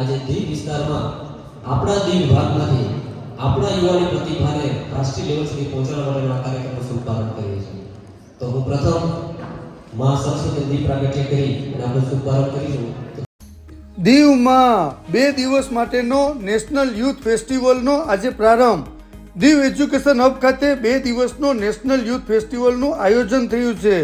આજે દીવ વિસ્તારમાં આપણા દીવ વિભાગમાંથી આપણા યુવાની પ્રતિભાને રાષ્ટ્રીય લેવલ સુધી પહોંચાડવા માટેના કાર્યક્રમનો શુભારંભ કરીએ છીએ. તો હું પ્રથમ મા સરસ્વતી દીપ પ્રાગટ્ય કરી અને આપણે શુભારંભ કરીશું દીવમાં બે દિવસ માટેનો નેશનલ યુથ ફેસ્ટિવલનો આજે પ્રારંભ. દીવ એજ્યુકેશન હબ ખાતે બે દિવસનો નેશનલ યુથ ફેસ્ટિવલનું આયોજન થયું છે.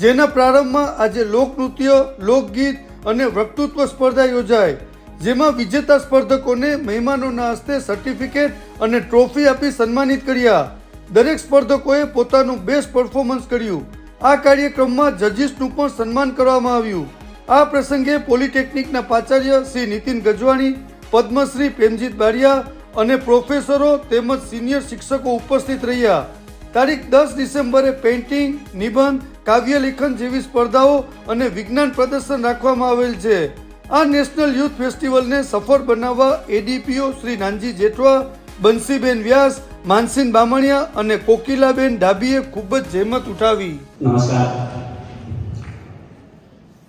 જેના પ્રારંભમાં આજે લોકનૃત્ય, લોકગીત અને વક્તૃત્વ સ્પર્ધા યોજાઈ જેમાં વિજેતા સ્પર્ધકોને મહેમાનોના હસ્તે સર્ટિફિકેટ અને ટ્રોફી આપી સન્માનિત કર્યા. દરેક સ્પર્ધકોએ પોતાનું બેસ્ટ પરફોર્મન્સ કર્યું. આ કાર્યક્રમમાં જજીસનું પણ સન્માન કરવામાં આવ્યું. આ પ્રસંગે પોલિટેકનિકના પ્રાચાર્ય શ્રી નીતિન ગજવાણી, પદ્મશ્રી પ્રેમજીત બારિયા અને પ્રોફેસરો તેમજ સિનિયર શિક્ષકો ઉપસ્થિત રહ્યા. તારીખ દસ ડિસેમ્બરે પેઇન્ટિંગ, નિબંધ કાવ્ય લેખન જેવી સ્પર્ધાઓ અને વિજ્ઞાન પ્રદર્શન રાખવામાં આવેલ છે. આ નેશનલ યુથ ફેસ્ટિવલને સફળ બનાવવા એડીપીઓ શ્રી નાનજી જેઠવા, બંસીબેન વ્યાસ માનસીન બામણિયા અને કોકિલાબેન ડાબીએ ખૂબ જ જહેમત ઉઠાવી. નમસ્કાર.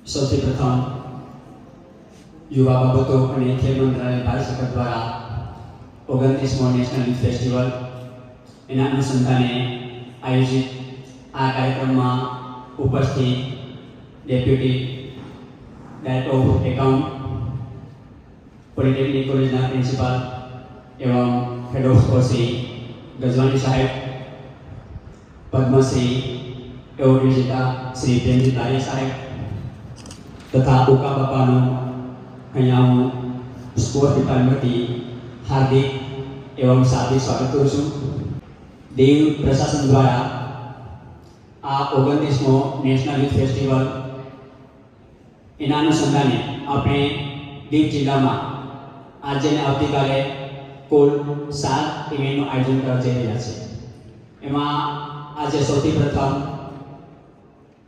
સૌથી પ્રથમ યુવા બાબતો અને ખેલ મંત્રાલય ભારત દ્વારા ઓગણત્રીસમો નેશનલ યુથ ફેસ્ટિવલ એના અનુસંધાને આયોજિત આ કાર્યક્રમમાં ઉપસ્થિત deputy director of account polytechnic કોલેજના પ્રિન્સિપાલ એવમ હેડ ઓફ કોર્સી ગજવાણી સાહેબ પદ્મશ્રી એવોર્ડ વિજેતા શ્રી પ્રેમજી તારી સાહેબ તથા ઉકા બાપાનો અહીંયા હું સ્પોર્ટ ડિપાર્ટમેન્ટથી હાર્દિક એવમ સાદિક સ્વાગત કરું છું દેવ પ્રશાસન દ્વારા આ ઓગણત્રીસમો નેશનલ યુથ ફેસ્ટિવલ એના અનુસંધાને આપણે દીવ જિલ્લામાં આજે અને આવતીકાલે કુલ સાત ઇવેન્ટનું આયોજન કરવા જઈ રહ્યા છે એમાં આજે સૌથી પ્રથમ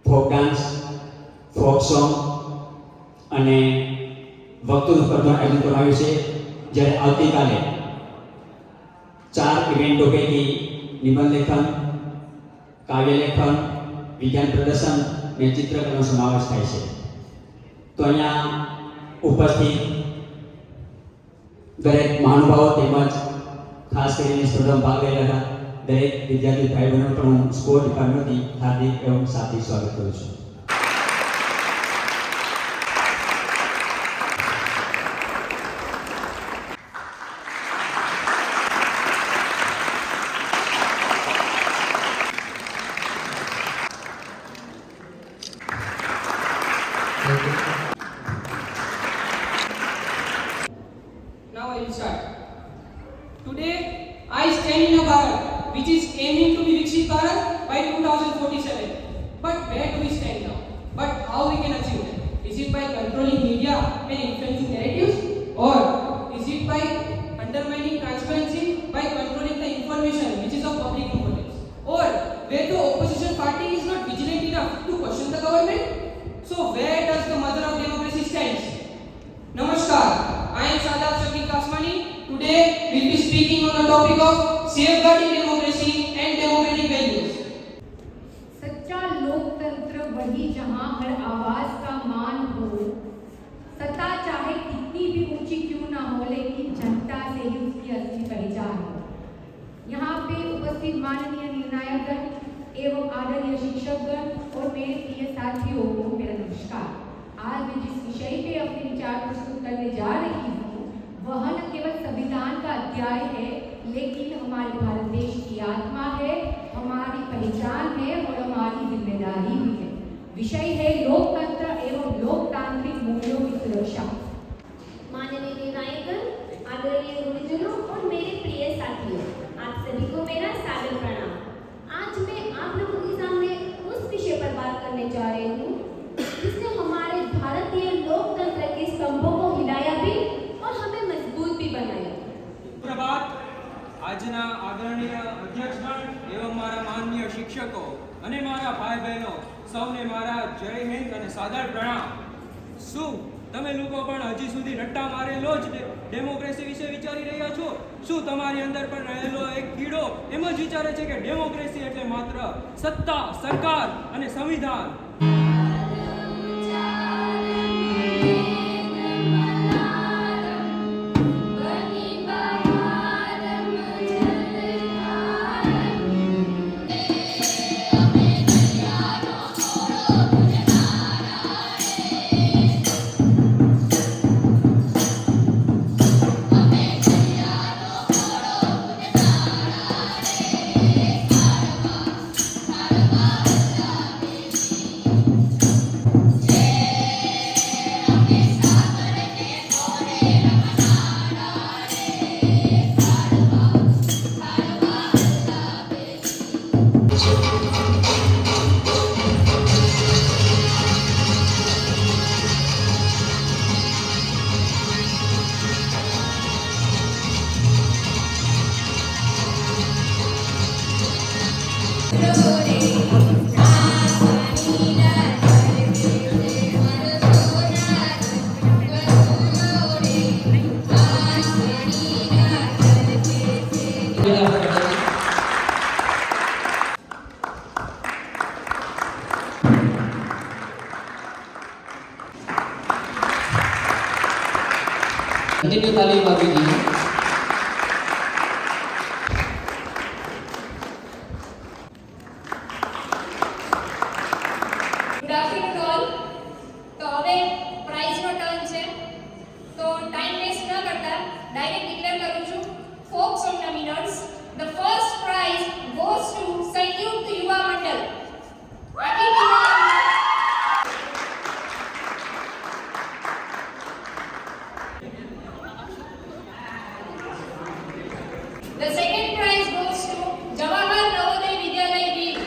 ફોક ડાન્સ ફોક સોંગ અને વક્તૃત્વ સ્પર્ધાનું આયોજન કરવામાં આવ્યું છે. જ્યારે આવતીકાલે ચાર ઇવેન્ટો પૈકી નિબંધ લેખન, કાવ્ય લેખન, વિજ્ઞાન પ્રદર્શન અને ચિત્રકલાનો સમાવેશ થાય છે. તો અહીંયા ઉપસ્થિત દરેક મહાનુભાવો તેમજ ખાસ કરીને સ્પર્ધામાં ભાગ લેનારા દરેક વિદ્યાર્થી ભાઈ બહેનો પણ હું સ્પોર્ટ ડિપાર્ટમેન્ટથી હાર્દિક એવં સાથી સ્વાગત કરું છું. Which is aiming to be Viksit Bharat by 2047. But where do we stand now? But how we can achieve that? Is it by controlling media and influencing narratives? Or is it by undermining transparency by controlling the information which is of public importance? Or where the opposition party is not vigilant enough to question the government? So where does the mother of democracy stands? Namaskar, I am Sadaf Shakir Kasmani. Today we will be speaking on the topic of safeguarding माननीय निर्णायकगण एवं आदरणीय शिक्षकगण और मेरे प्रिय साथियों को मेरा नमस्कार। आज मैं जिस विषय पे अपने विचार प्रस्तुत करने जा रही हूँ, वह न केवल संविधान का अध्याय है, लेकिन हमारे भारत देश की आत्मा है, हमारी पहचान है और हमारी ज़िम्मेदारी भी है। विषय है लोकतंत्र एवं लोकतांत्रिक मूल्यों की सुरक्षा। माननीय निर्णायकगण आदरणीय गुरुजनों और मेरे प्रिय साथियों आप सभी को मेरा सादर प्रणाम आज मैं आप लोगों के सामने उस विषय पर बात करने जा रही हूँ जिसने हमारे भारतीय लोकतंत्र के स्तंभों को हिलाया भी और हमें मजबूत भी बनाया પ્રભાત આજના આદરણીય અધ્યક્ષગણ એવં મારા માનનીય શિક્ષકો અને મારા ભાઈ બહેનો સૌને મારા જય હિન્દ અને સાદર પ્રણામ શું તમે લોકો પણ હજી સુધી રટ્ટા મારેલો જ ડે- ડેમોક્રેસી વિશે વિચારી રહ્યા છો? શું તમારી અંદર પણ રહેલો એક કીડો? એમ જ વિચારે છે કે ડેમોક્રેસી એટલે માત્ર સત્તા, સરકાર અને સંવિધાન. Barueri. The second prize goes to Navodaya Vidyalaya. Please.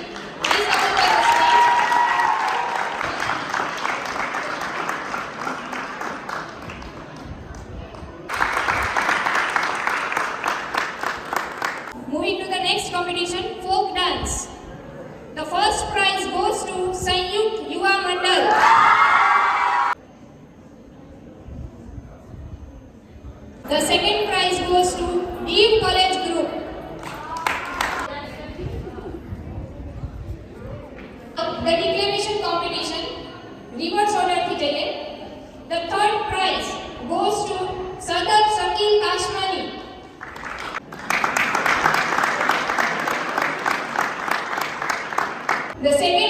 Moving to the next competition, folk dance. The first prize goes to Sanyukt Yuva Mandal. The second